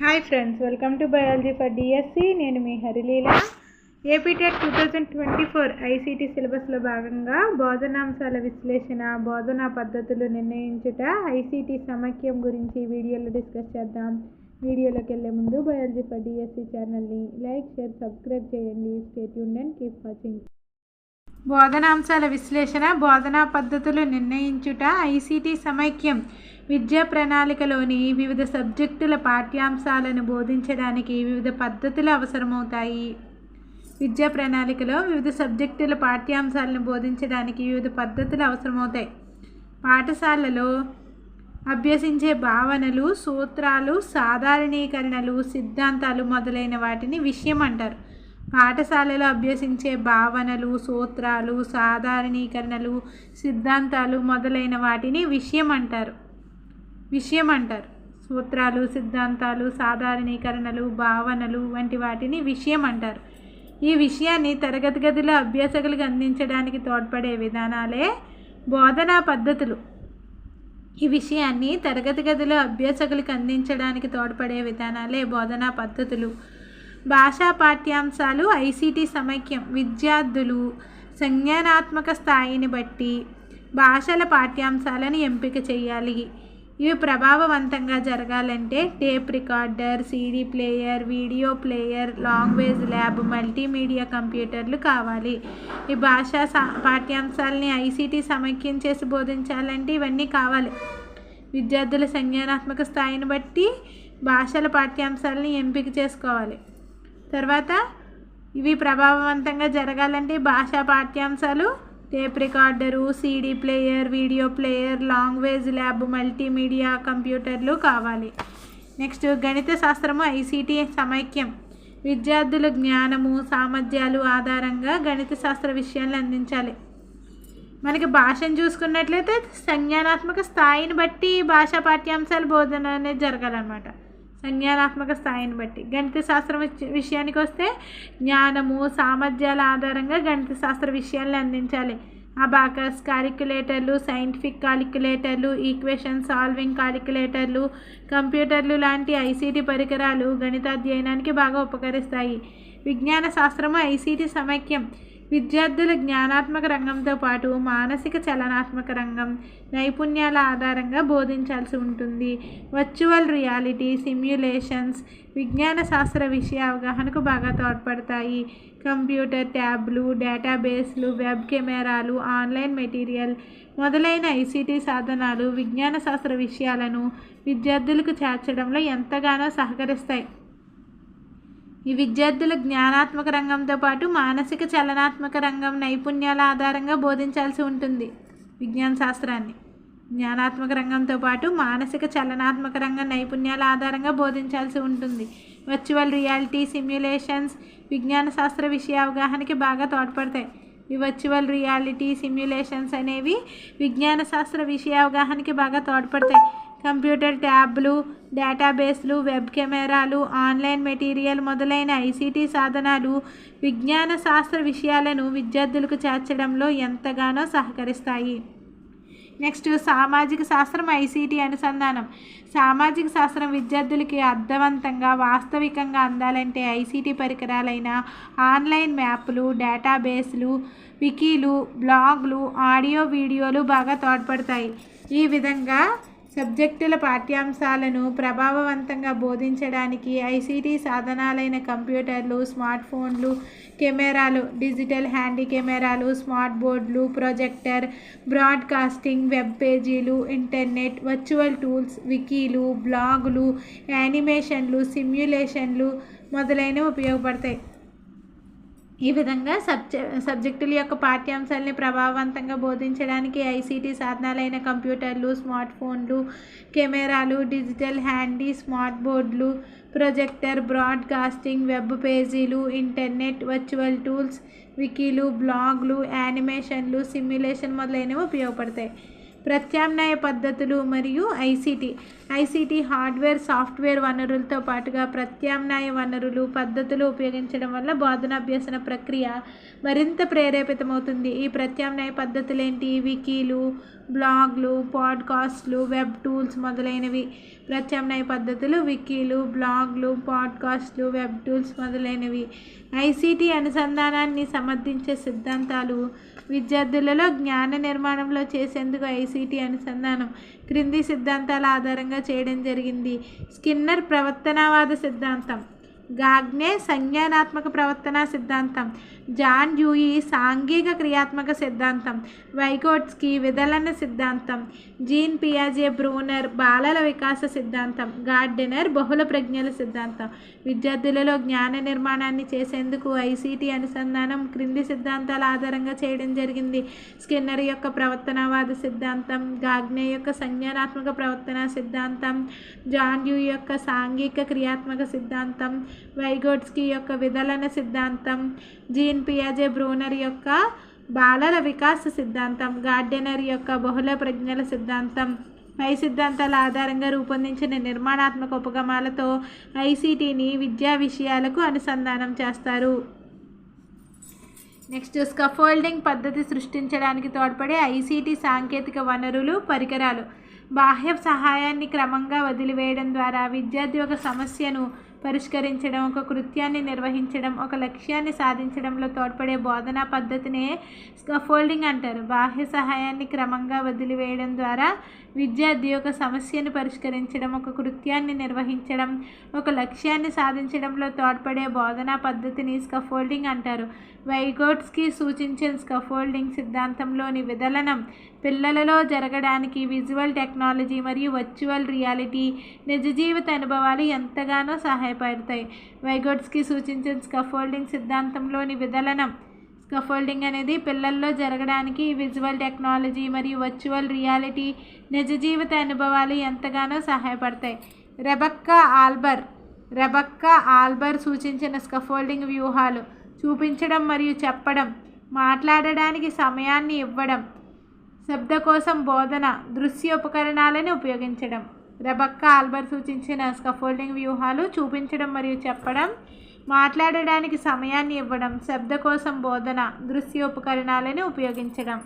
Hi friends welcome to biology for DSC నేను మీ Harileela. APTET two thousand twenty four ICT సిలబస్లో భాగంగా బోధనాంశాల విశ్లేషణ బోధనా పద్ధతులు నిర్ణయించుట ఐసీటీ సమైక్యం గురించి వీడియోలో డిస్కస్ చేద్దాం. వీడియోలోకి వెళ్ళే ముందు బయాలజీ ఫర్ డిఎస్సి ఛానల్ని లైక్ షేర్ సబ్స్క్రైబ్ చేయండి. స్టేట్ యూన్ అండ్ కీప్ వాచింగ్. బోధనాంశాల విశ్లేషణ బోధనా పద్ధతులు నిర్ణయించుట ఐసీటీ సమైక్యం విద్యా ప్రణాళికలోని వివిధ సబ్జెక్టుల పాఠ్యాంశాలను బోధించడానికి వివిధ పద్ధతులు అవసరమవుతాయి. విద్యా ప్రణాళికలో వివిధ సబ్జెక్టుల పాఠ్యాంశాలను బోధించడానికి వివిధ పద్ధతులు అవసరమవుతాయి. పాఠశాలలో అభ్యసించే భావనలు సూత్రాలు సాధారణీకరణలు సిద్ధాంతాలు మొదలైన వాటిని విషయం అంటారు. పాఠశాలలో అభ్యసించే భావనలు సూత్రాలు సాధారణీకరణలు సిద్ధాంతాలు మొదలైన వాటిని విషయం అంటారు. విషయం అంటారు. సూత్రాలు సిద్ధాంతాలు సాధారణీకరణలు భావనలు వంటి వాటిని విషయం అంటారు. ఈ విషయాన్ని తరగతి గదిలో అభ్యాసకులకు అందించడానికి తోడ్పడే విధానాలే బోధనా పద్ధతులు. ఈ విషయాన్ని తరగతి గదిలో అభ్యాసకులకు అందించడానికి తోడ్పడే విధానాలే బోధనా పద్ధతులు. భాషా పాఠ్యాంశాలు ఐసీటీ సమైక్యం. విద్యార్థులు సంజ్ఞానాత్మక స్థాయిని బట్టి భాషల పాఠ్యాంశాలను ఎంపిక చేయాలి. ఇవి ప్రభావవంతంగా జరగాలంటే tape recorder CD player video player language lab multimedia కంప్యూటర్లు కావాలి. ఈ భాషా సా పాఠ్యాంశాలని ఐసీటీ సమైక్యం చేసి బోధించాలంటే ఇవన్నీ కావాలి. విద్యార్థుల సంజ్ఞానాత్మక స్థాయిని బట్టి భాషల పాఠ్యాంశాలని ఎంపిక చేసుకోవాలి. తర్వాత ఇవి ప్రభావవంతంగా జరగాలంటే భాషా పాఠ్యాంశాలు tape recorder CD player video player language lab multimedia కంప్యూటర్లు కావాలి. నెక్స్ట్ గణిత శాస్త్రము ఐసీటీ సమైక్యం. విద్యార్థుల జ్ఞానము సామర్థ్యాలు ఆధారంగా గణిత శాస్త్ర విషయాలను అందించాలి. మనకి భాషను చూసుకున్నట్లయితే సంజ్ఞానాత్మక స్థాయిని బట్టి భాషా పాఠ్యాంశాలు బోధన అనేది జరగాలన్నమాట. సంజ్ఞానాత్మక స్థాయిని బట్టి. గణిత శాస్త్రం విషయానికి వస్తే జ్ఞానము సామర్థ్యాల ఆధారంగా గణిత శాస్త్ర విషయాలను అందించాలి. అబాకస్ కాలిక్యులేటర్లు సైంటిఫిక్ కాలిక్యులేటర్లు ఈక్వేషన్ సాల్వింగ్ కాలిక్యులేటర్లు కంప్యూటర్లు లాంటి ఐసీటీ పరికరాలు గణితాధ్యయనానికి బాగా ఉపకరిస్తాయి. విజ్ఞాన శాస్త్రము ఐసీటీ సమైక్యం. విద్యార్థుల జ్ఞానాత్మక రంగంతో పాటు మానసిక చలనాత్మక రంగం నైపుణ్యాల ఆధారంగా బోధించాల్సి ఉంటుంది. వర్చువల్ రియాలిటీ సిమ్యులేషన్స్ విజ్ఞాన శాస్త్ర విషయ అవగాహనకు బాగా తోడ్పడతాయి. కంప్యూటర్ ట్యాబ్లు డేటాబేస్లు వెబ్ కెమెరాలు ఆన్లైన్ మెటీరియల్ మొదలైన ఐసీటీ సాధనాలు విజ్ఞాన శాస్త్ర విషయాలను విద్యార్థులకు చేర్చడంలో ఎంతగానో సహకరిస్తాయి. ఈ విద్యార్థులు జ్ఞానాత్మక రంగంతో పాటు మానసిక చలనాత్మక రంగం నైపుణ్యాల ఆధారంగా బోధించాల్సి ఉంటుంది. విజ్ఞాన శాస్త్రాన్ని. జ్ఞానాత్మక రంగంతో పాటు మానసిక చలనాత్మక రంగం నైపుణ్యాల ఆధారంగా బోధించాల్సి ఉంటుంది. వర్చువల్ రియాలిటీ సిమ్యులేషన్స్ విజ్ఞాన శాస్త్ర విషయ అవగాహనకి బాగా తోడ్పడతాయి. ఈ వర్చువల్ రియాలిటీ సిమ్యులేషన్స్ అనేవి విజ్ఞాన శాస్త్ర విషయ అవగాహనకి బాగా తోడ్పడతాయి. కంప్యూటర్ ట్యాబ్లు డేటాబేస్లు వెబ్ కెమెరాలు ఆన్లైన్ మెటీరియల్ మొదలైన ఐసీటీ సాధనాలు విజ్ఞాన శాస్త్ర విషయాలను విద్యార్థులకు చేర్చడంలో ఎంతగానో సహకరిస్తాయి. నెక్స్ట్ సామాజిక శాస్త్రం ఐసీటీ అనుసంధానం. సామాజిక శాస్త్రం విద్యార్థులకి అర్థవంతంగా వాస్తవికంగా అందాలంటే ఐసీటీ పరికరాలైన ఆన్లైన్ మ్యాప్లు డేటాబేస్లు వికీలు బ్లాగ్లు ఆడియో వీడియోలు బాగా తోడ్పడతాయి. ఈ విధంగా సబ్జెక్టుల పాఠ్యాంశాలను ప్రభావవంతంగా బోధించడానికి ఐసీటీ సాధనాలైన కంప్యూటర్లు స్మార్ట్ ఫోన్లు కెమెరాలు డిజిటల్ హ్యాండీ కెమెరాలు స్మార్ట్ బోర్డులు ప్రొజెక్టర్ బ్రాడ్కాస్టింగ్ వెబ్ పేజీలు ఇంటర్నెట్ వర్చువల్ టూల్స్ వికీలు బ్లాగులు యానిమేషన్లు సిమ్యులేషన్లు మొదలైనవి ఉపయోగపడతాయి. ఈ విధంగా సబ్జె సబ్జెక్టుల యొక్క పాఠ్యాంశాలని ప్రభావవంతంగా బోధించడానికి ఐసీటీ సాధనాలైన కంప్యూటర్లు స్మార్ట్ ఫోన్లు కెమెరాలు డిజిటల్ హ్యాండీ స్మార్ట్ బోర్డులు ప్రొజెక్టర్ బ్రాడ్కాస్టింగ్ వెబ్ పేజీలు ఇంటర్నెట్ వర్చువల్ టూల్స్ వికీలు బ్లాగ్లు యానిమేషన్లు సిమ్యులేషన్ మొదలైనవి ఉపయోగపడతాయి. ప్రత్యామ్నాయ పద్ధతులు మరియు ఐసీటీ ఐసీటీ హార్డ్వేర్ సాఫ్ట్వేర్ వనరులతో పాటుగా ప్రత్యామ్నాయ వనరులు పద్ధతులు ఉపయోగించడం వల్ల బోధనాభ్యసన ప్రక్రియ మరింత ప్రేరేపితమవుతుంది. ఈ ప్రత్యామ్నాయ పద్ధతులు ఏంటి వికీలు బ్లాగ్లు పాడ్కాస్ట్లు వెబ్ టూల్స్ మొదలైనవి. ప్రత్యామ్నాయ పద్ధతులు వికీలు బ్లాగ్లు పాడ్కాస్ట్లు వెబ్ టూల్స్ మొదలైనవి. ఐసీటీ అనుసంధానాన్ని సమర్థించే సిద్ధాంతాలు విద్యార్థులలో జ్ఞాన నిర్మాణంలో చేసేందుకు ఐసీటీ అనుసంధానం. క్రింది సిద్ధాంతాల ఆధారంగా చేయడం జరిగింది. స్కిన్నర్ ప్రవర్తనవాద సిద్ధాంతం. గాగ్నే సంజ్ఞానాత్మక ప్రవర్తన సిద్ధాంతం జాన్ డ్యూయి సాంఘిక క్రియాత్మక సిద్ధాంతం వైగోట్స్కి విదలన సిద్ధాంతం జీన్ పియాజే బ్రూనర్ బాలల వికాస సిద్ధాంతం గార్డెనర్ బహుళ ప్రజ్ఞల సిద్ధాంతం విద్యార్థులలో జ్ఞాన నిర్మాణాన్ని చేసేందుకు ఐసీటీ అనుసంధానం క్రింది సిద్ధాంతాల ఆధారంగా చేయడం జరిగింది. స్కిన్నర్ యొక్క ప్రవర్తనవాద సిద్ధాంతం గాగ్నే యొక్క సంజ్ఞానాత్మక ప్రవర్తన సిద్ధాంతం జాన్ డ్యూ యొక్క సాంఘిక క్రియాత్మక సిద్ధాంతం వైగోట్స్కి యొక్క విధలన సిద్ధాంతం జీన్ పియాజే బ్రూనర్ యొక్క బాలల వికాస సిద్ధాంతం గార్డెనర్ యొక్క బహుళ ప్రజ్ఞల సిద్ధాంతం. పై సిద్ధాంతాల ఆధారంగా రూపొందించిన నిర్మాణాత్మక ఉపగమాలతో ఐసీటీని విద్యా విషయాలకు అనుసంధానం చేస్తారు. నెక్స్ట్ స్కఫోల్డింగ్ పద్ధతి సృష్టించడానికి తోడ్పడే ఐసీటీ సాంకేతిక వనరులు పరికరాలు. బాహ్య సహాయాన్ని క్రమంగా వదిలివేయడం ద్వారా విద్యార్థి ఒక సమస్యను పరిష్కరించడం ఒక కృత్యాన్ని నిర్వహించడం ఒక లక్ష్యాన్ని సాధించడంలో తోడ్పడే బోధనా పద్ధతినే స్కఫోల్డింగ్ అంటారు. బాహ్య సహాయాన్ని క్రమంగా వదిలివేయడం ద్వారా విద్యార్థి ఒక సమస్యను పరిష్కరించడం ఒక కృత్యాన్ని నిర్వహించడం ఒక లక్ష్యాన్ని సాధించడంలో తోడ్పడే బోధనా పద్ధతిని స్కఫోల్డింగ్ అంటారు. వైగోట్స్కి సూచించిన స్కఫోల్డింగ్ సిద్ధాంతంలోని విదలనం పిల్లలలో జరగడానికి విజువల్ టెక్నాలజీ మరియు వర్చువల్ రియాలిటీ నిజ జీవిత అనుభవాలు ఎంతగానో సహాయపడతాయి. వైగోట్స్కి సూచించిన స్కఫోల్డింగ్ సిద్ధాంతంలోని విదలనం స్కఫోల్డింగ్ అనేది పిల్లల్లో జరగడానికి విజువల్ టెక్నాలజీ మరియు వర్చువల్ రియాలిటీ నిజ జీవిత అనుభవాలు ఎంతగానో సహాయపడతాయి. రెబక్కా ఆల్బర్ రెబక్కా ఆల్బర్ సూచించిన స్కఫోల్డింగ్ వ్యూహాలు చూపించడం మరియు చెప్పడం మాట్లాడడానికి సమయాన్ని ఇవ్వడం శబ్ద కోసం బోధన దృశ్య ఉపకరణాలను ఉపయోగించడం. రెబక్కా ఆల్బర్ సూచించిన స్కఫోల్డింగ్ వ్యూహాలు చూపించడం మరియు చెప్పడం మాట్లాడడానికి సమయాన్ని ఇవ్వడం శబ్ద కోసం బోధన దృశ్యోపకరణాలను ఉపయోగించడం.